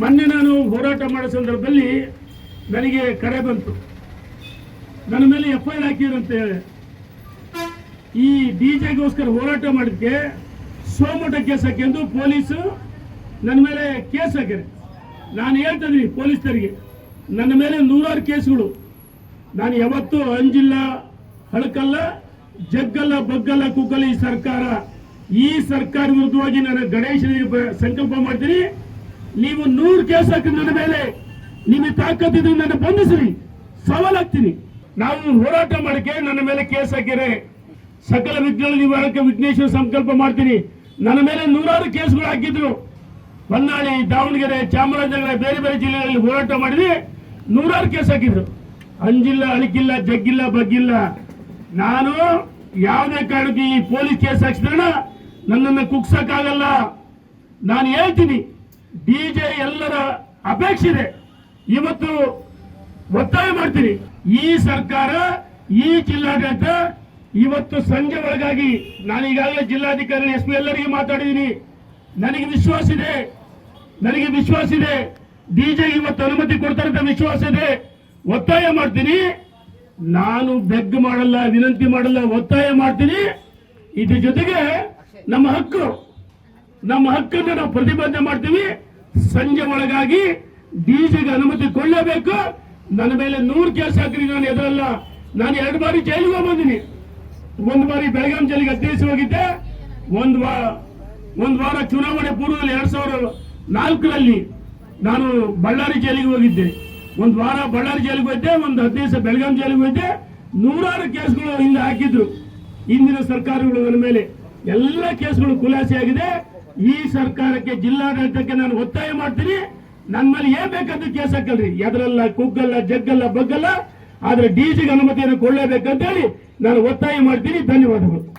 ಮೊನ್ನೆ ನಾನು ಹೋರಾಟ ಮಾಡೋ ಸಂದರ್ಭದಲ್ಲಿ ನನಗೆ ಕರೆ ಬಂತು. ನನ್ನ ಮೇಲೆ ಎಫ್ ಐ ಆರ್ ಹಾಕಿರಂತೆ ಈ ಡಿಜೆಗೋಸ್ಕರ ಹೋರಾಟ ಮಾಡಿದ್ಕೆ ಸೋಮಟ ಕೇಸ್ ಹಾಕೆಂದು ಪೊಲೀಸು, ನನ್ನ ಮೇಲೆ ಕೇಸ್ ಹಾಕಿದೆ. ನಾನು ಹೇಳ್ತಾ ಇದ್ದೀನಿ ಪೊಲೀಸರಿಗೆ ನನ್ನ ಮೇಲೆ ನೂರಾರು ಕೇಸ್ಗಳು. ನಾನು ಯಾವತ್ತೂ ಅಂಜಿಲ್ಲ, ಹಳಕಲ್ಲ, ಜಗ್ಗಲ್ಲ, ಬಗ್ಗಲ್ಲ ಕುಗ್ಗಲ್ಲ ಈ ಸರ್ಕಾರ. ಈ ಸರ್ಕಾರ ವಿರುದ್ಧವಾಗಿ ನಾನು ಗಣೇಶನಿಗೆ ಸಂಕಲ್ಪ ಮಾಡ್ತೀನಿ. ನೀವು ನೂರು ಕೇಸ್ ಹಾಕಿ ನನ್ನ ಮೇಲೆ ನಿಮಗೆ ತಾಕತ್ತಿದ್ರೆ ನನ್ನ ಬಂಧಿಸ್ರಿ. ಸವಾಲಾಗ್ತೀನಿ. ನಾವು ಹೋರಾಟ ಮಾಡಕ್ಕೆ ನನ್ನ ಮೇಲೆ ಕೇಸ್ ಹಾಕಿದ್ರೆ ಸಕಲ ವಿಜ್ಞಾನ ನಿವಾರಕ್ಕೆ ವಿಘ್ನೇಶ್ವರ ಸಂಕಲ್ಪ ಮಾಡ್ತೀನಿ. ನನ್ನ ಮೇಲೆ ನೂರಾರು ಕೇಸ್ಗಳು ಹಾಕಿದ್ರು. ಹೊನ್ನಾಳಿ, ದಾವಣಗೆರೆ, ಚಾಮರಾಜನಗರ, ಬೇರೆ ಬೇರೆ ಜಿಲ್ಲೆಗಳಲ್ಲಿ ಹೋರಾಟ ಮಾಡಿದ್ರೆ ನೂರಾರು ಕೇಸ್ ಹಾಕಿದ್ರು. ಅಂಜಿಲ್ಲ ಅಳಿಕಿಲ್ಲ ಜಗ್ಗಿಲ್ಲ, ಬಗ್ಗಿಲ್ಲ. ನಾನು ಯಾವುದೇ ಕಾರಣಕ್ಕೆ ಈ ಪೊಲೀಸ್ ಕೇಸ್ ಹಾಕ್ಸಿದ್ರೆ ನನ್ನನ್ನು ಕುಗ್ಸಕ್ಕಾಗಲ್ಲ. ನಾನು ಹೇಳ್ತೀನಿ. ಡಿಜೆ ಎಲ್ಲರ ಅಪೇಕ್ಷೆ ಇದೆ. ಇವತ್ತು ಒತ್ತಾಯ ಮಾಡ್ತೀನಿ. ಈ ಸರ್ಕಾರ, ಈ ಜಿಲ್ಲಾಡಳಿತ ಇವತ್ತು ಸಂಜೆ ಒಳಗಾಗಿ, ನಾನು ಈಗಾಗಲೇ ಜಿಲ್ಲಾಧಿಕಾರಿ ಎಸ್ ಪಿ ಎಲ್ಲರಿಗೆ ಮಾತಾಡಿದ್ದೀನಿ. ನನಗೆ ವಿಶ್ವಾಸ ಇದೆ. ನನಗೆ ವಿಶ್ವಾಸ ಇದೆ. ಡಿಜೆ ಇವತ್ತು ಅನುಮತಿ ಕೊಡ್ತಾರೆ ಅಂತ ವಿಶ್ವಾಸ ಇದೆ. ಒತ್ತಾಯ ಮಾಡ್ತೀನಿ. ನಾನು ಬೆಗ್ ಮಾಡಲ್ಲ, ವಿನಂತಿ ಮಾಡಲ್ಲ, ಒತ್ತಾಯ ಮಾಡ್ತೀನಿ. ಇದ್ರ ಜೊತೆಗೆ ನಮ್ಮ ಹಕ್ಕು, ನಮ್ಮ ಹಕ್ಕನ್ನು ನಾವು ಪ್ರತಿಬಂಧ ಮಾಡ್ತೀವಿ. ಸಂಜೆ ಒಳಗಾಗಿ ಡಿಜಿಗೆ ಅನುಮತಿ ಕೊಡಲೇಬೇಕು. ನನ್ನ ಮೇಲೆ ನೂರು ಕೇಸ್ ಹಾಕ್ರಿ ನಾನು ಎದರಲ್ಲ. ನಾನು ಎರಡು ಬಾರಿ ಜೈಲಿಗೆ ಹೋಗ್ಬಂದಿನಿ. ಒಂದು ಬಾರಿ ಬೆಳಗಾಂ ಜೈಲಿಗೆ ಅಧ್ಯಕ್ಷ ಹೋಗಿದ್ದೆ. ಒಂದು ವಾರ ಒಂದು ವಾರ ಚುನಾವಣೆ ಪೂರ್ವದಲ್ಲಿ ಎರಡ್ ಸಾವಿರ ನಾಲ್ಕರಲ್ಲಿ ನಾನು ಬಳ್ಳಾರಿ ಜೈಲಿಗೆ ಹೋಗಿದ್ದೆ. ಒಂದು ವಾರ ಬಳ್ಳಾರಿ ಜೈಲಿಗೆ ಹೋಗಿದ್ದೆ ಒಂದು ಹದಿನೈದು ದಿವಸ ಬೆಳಗಾಂ ಜೈಲಿಗೆ ಹೋಗಿದ್ದೆ ನೂರಾರು ಕೇಸ್ಗಳು ಹಿಂದೆ ಹಾಕಿದ್ರು. ಇಂದಿನ ಸರ್ಕಾರಗಳು ನನ್ನ ಮೇಲೆ ಎಲ್ಲ ಕೇಸ್ಗಳು ಖುಲಾಸೆ ಆಗಿದೆ. ಈ ಸರ್ಕಾರಕ್ಕೆ ಜಿಲ್ಲಾಡಳಿತಕ್ಕೆ ನಾನು ಒತ್ತಾಯ ಮಾಡ್ತೀನಿ. ನನ್ನ ಮೇಲೆ ಏನ್ ಬೇಕಾದ್ರೂ ಕೇಸ್ ಹಾಕಲ್ರಿ. ಎದರಲ್ಲ, ಕುಗ್ಗಲ್ಲ, ಜಗ್ಗಲ್ಲ, ಬಗ್ಗಲ್ಲ. ಆದ್ರೆ ಡಿಜಿಗೆ ಅನುಮತಿಯನ್ನು ಕೊಡಲೇಬೇಕಂತ ಹೇಳಿ ನಾನು ಒತ್ತಾಯ ಮಾಡ್ತೀನಿ. ಧನ್ಯವಾದಗಳು.